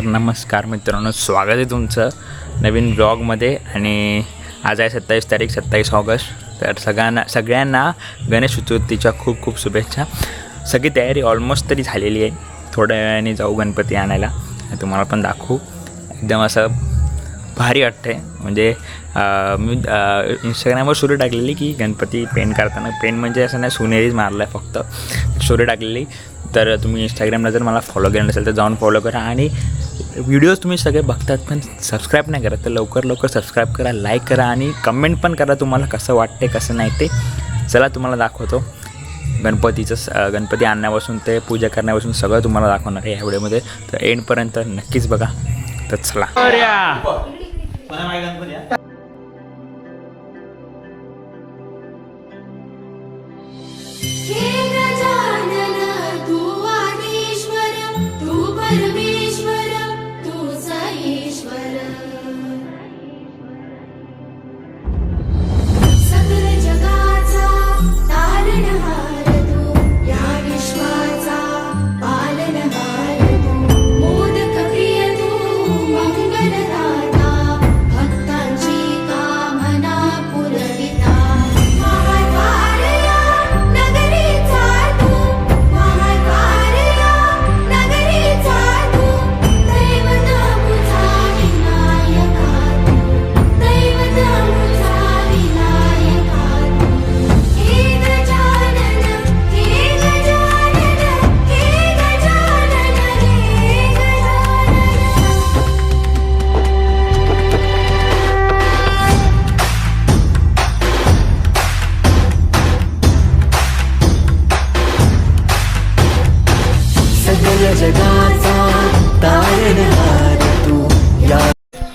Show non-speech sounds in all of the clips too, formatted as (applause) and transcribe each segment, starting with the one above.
तर नमस्कार मित्रांनो स्वागत आहे तुमचं नवीन ब्लॉगमध्ये आणि आज आहे सत्तावीस तारीख सत्तावीस ऑगस्ट. तर सगळ्यांना सगळ्यांना गणेश चतुर्थीच्या खूप खूप शुभेच्छा. सगळी तयारी ऑलमोस्ट तरी झालेली आहे. थोड्या वेळाने जाऊ गणपती आणायला. तुम्हाला पण दाखवू. एकदम असं भारी वाटते म्हणजे मी इंस्टाग्रामवर स्टोरी टाकलेली की गणपती पेंट करताना पेंट म्हणजे असं नाही सोनेरीच मारलं आहे फक्त. स्टोरी टाकलेली. तर तुम्ही इंस्टाग्रामला जर मला फॉलो केलं नसेल तर जाऊन फॉलो करा. आणि व्हिडिओज तुम्ही सगळे बघतात पण सबस्क्राईब नाही करत तर लवकर लवकर सबस्क्राईब करा लाईक करा आणि कमेंट पण करा तुम्हाला कसं वाटते कसं नाही ते. चला तुम्हाला दाखवतो. गणपतीचं गणपती आणण्यापासून ते पूजा करण्यापासून सगळं तुम्हाला दाखवणार आहे ह्या व्हिडिओमध्ये. तर एंडपर्यंत नक्कीच बघा. तर चला.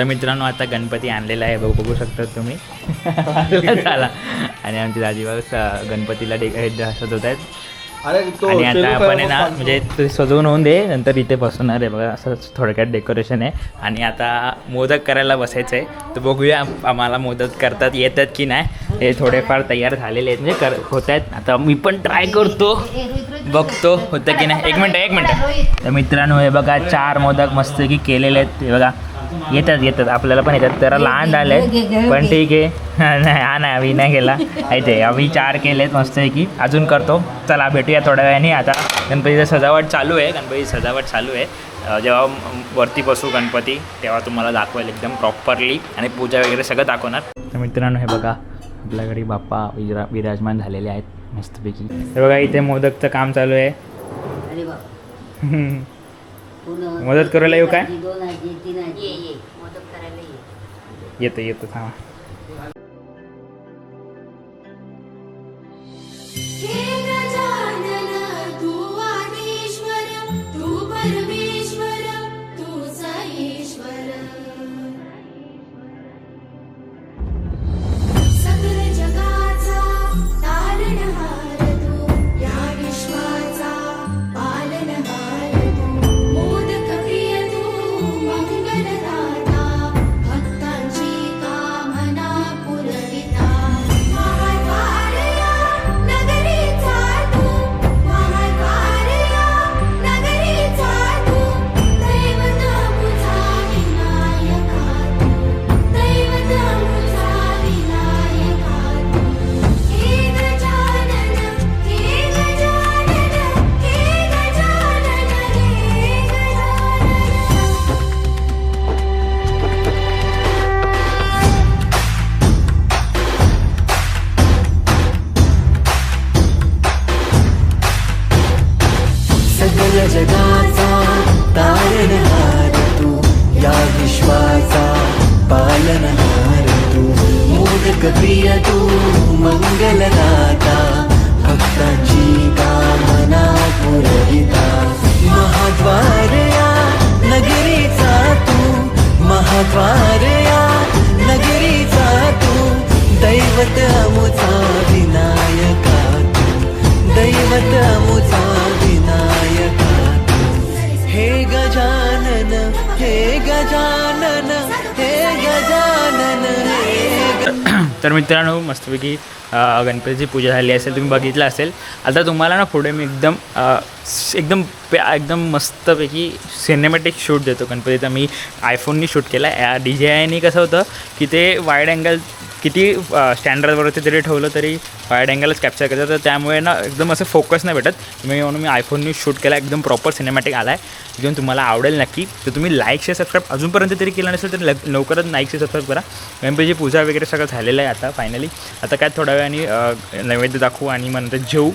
तर मित्रांनो आता गणपती आणलेला आहे. बघू बघू शकता तुम्ही. (laughs) झाला. आणि आमचे दाजीबाऊ स- गणपतीला डे हे सजवत आहेत. आणि आता आपण आहे ना म्हणजे ते सजवून होऊन दे नंतर इथे बसवणार आहे. बघा असं थोडक्यात डेकोरेशन आहे. आणि आता मोदक करायला बसायचं आहे. तर बघूया आम्हाला मोदक करतात येतात की नाही. हे थोडेफार तयार झालेले आहेत. म्हणजे कर होत आहेत. आता मी पण ट्राय करतो. बघतो होतं की नाही. एक मिनटं एक मिनटं. तर मित्रांनो हे बघा चार मोदक मस्त की केलेले आहेत. हे बघा येतात येतात. आपल्याला पण येतात. जरा लहान झाले पण ठीक आहे. (laughs) नाही हा नाही आम्ही नाही केला आहे ते. आम्ही चार केलेत मस्त की अजून करतो. चला भेटूया थोड्या वेळाने. आता गणपतीचं सजावट चालू आहे. गणपतीची सजावट चालू आहे. जेव्हा वरती बसू गणपती तेव्हा तुम्हाला दाखवेल एकदम प्रॉपरली आणि पूजा वगैरे सगळं दाखवणार. तर मित्रांनो हे बघा. आपल्या घरी बाप्पा विरा विराजमान झालेले आहेत. मस्तपैकी हे बघा इथे मोदकचं काम चालू आहे. मदत करायला येऊ काय? दोन आजी तीन आजी. ये ये. मदत करायला ये. येतो येतो थांबा. तू मंगलदाता भक्तांची कामना पुरविता. महाद्वारया नगरीचा तू महाद्वारया नगरीचा तू दैवत अमुचा विनायका तू दैवत अमुचा विनायका हे गजानन हे गजानन हे गजानन तर मित्रांनो मस्तपैकी गणपतीची पूजा झाली असेल तुम्ही बघितलं असेल. आता तुम्हाला ना पुढे मी एकदम एकदम पे- एकदम मस्तपैकी सिनेमॅटिक शूट देतो गणपतीचा. मी आयफोननी शूट केला. आहे डी जे आयनी कसं होतं की ते वाईड अँगल किती स्टँडर्डवरती तरी ठेवलं तरी वाईड अँगलच कॅप्चर करतं तर त्यामुळे ना एकदम असं फोकस नाही भेटत. मी म्हणून मी आयफोननी शूट केला एकदम प्रॉपर सिनेमॅटिक आला आहे घेऊन तुम्हाला आवडेल नक्की तर तुम्ही लाईक शेअर सबस्क्राईब अजूनपर्यंत तरी केलं नसेल तर लवकरच लाईक शेअर सबस्क्राईब करा. गणपतीची पूजा वगैरे सगळं झालेलं आहे आता फायनली आता काय थोड्या वेळाने नैवेद्य दाखवू आणि मग नंतर जेऊ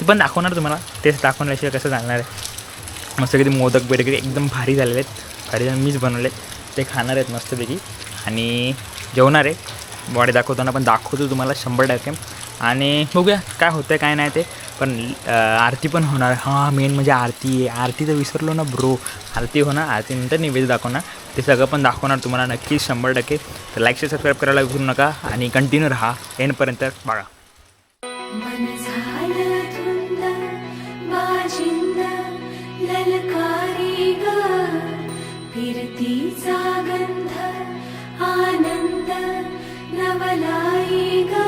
ते पण दाखवणार तुम्हाला. तेच दाखवण्याशिवाय कसं चालणार आहे? मस्त किती मोदक वगैरे एकदम भारी झालेले आहेत. भारी मीच बनवले आहेत ते खाणार आहेत मस्तपैकी. आणि जेवणार आहे. बॉडी दाखवताना पण दाखवतो तुम्हाला शंभर टक्के. आणि बघूया काय होतं आहे काय नाही ते. पण आरती पण होणार. हां मेन म्हणजे आरती आहे. आरती तर विसरलो ना ब्रो आरती होणार. आरतीनंतर निवेद दाखवणार. ते सगळं पण दाखवणार तुम्हाला नक्कीच शंभर टक्के. तर लाईक शेअर सबस्क्राईब करायला विसरू नका. आणि कंटिन्यू राहा. एंडपर्यंत बघा. फिरतीचा गंध आनंद. ప్రబలాయిగా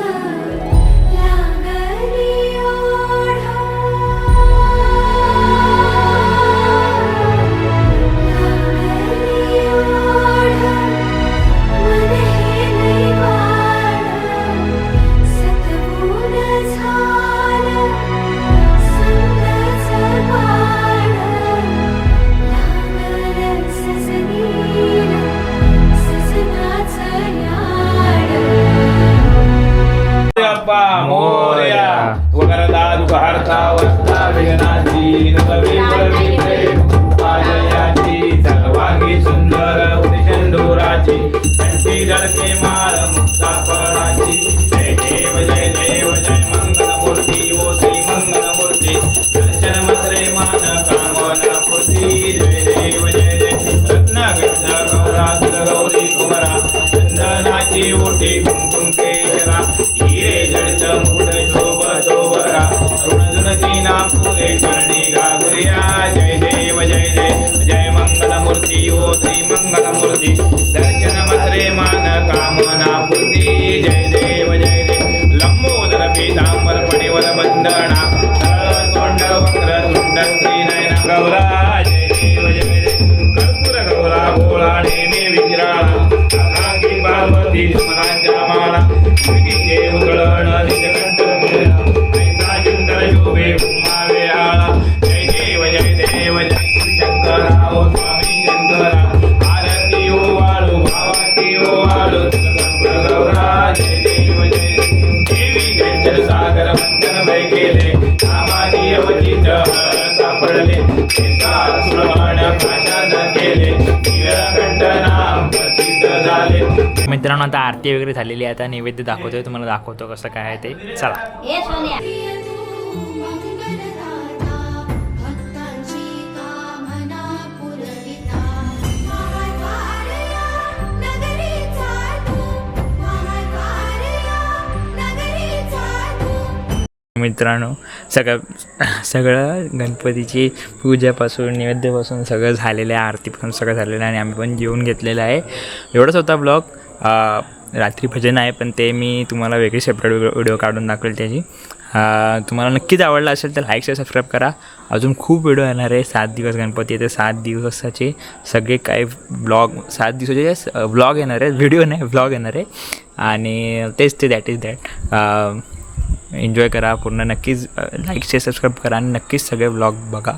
भोळा नेमी विजराळा आकांकी पार्वती मनांच्या माळा श्रीगे उतळण निजकंठ ऐसा शंकर उमावे जय देव जय देव जय शंकरा ओ स्वामी शंकरा. आरती ओ वाळू भावाती ओ वाळू. गौरा जय देव जय देवी. गंजन सागर मंथन वै केले अवचित सापडले. मित्रांनो आता आरती वगैरे झालेली आहे. आता नैवेद्य दाखवतोय. तुम्हाला दाखवतो कसं काय आहे ते. चला. मित्रांनो सगळं सगळं गणपतीची पूजापासून नैवेद्यापासून सगळं झालेलं आहे. आरतीपासून सगळं झालेलं आहे आणि आम्ही पण जेवून घेतलेलं आहे. एवढंच होता ब्लॉग. रात्री भजन आहे पण ते मी तुम्हाला वेगळी सेपरेट व्हिडिओ काढून दाखवेल त्याची. तुम्हाला नक्कीच आवडला असेल तर लाईक शेअर सबस्क्राईब करा. अजून खूप व्हिडिओ येणार आहे. सात दिवस गणपती येते. सात दिवसाचे सगळे काही ब्लॉग सात दिवसाचे ब्लॉग येणार आहे व्हिडिओ नाही ब्लॉग येणार आहे. आणि तेच ते दॅट इज दॅट एन्जॉय करा. पूर्ण नक्कीच लाईक शेअर सबस्क्राईब करा. आणि नक्कीच सगळे ब्लॉग बघा.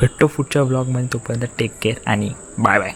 भेटतो पुढच्या ब्लॉगमध्ये तोपर्यंत टेक केअर आणि बाय बाय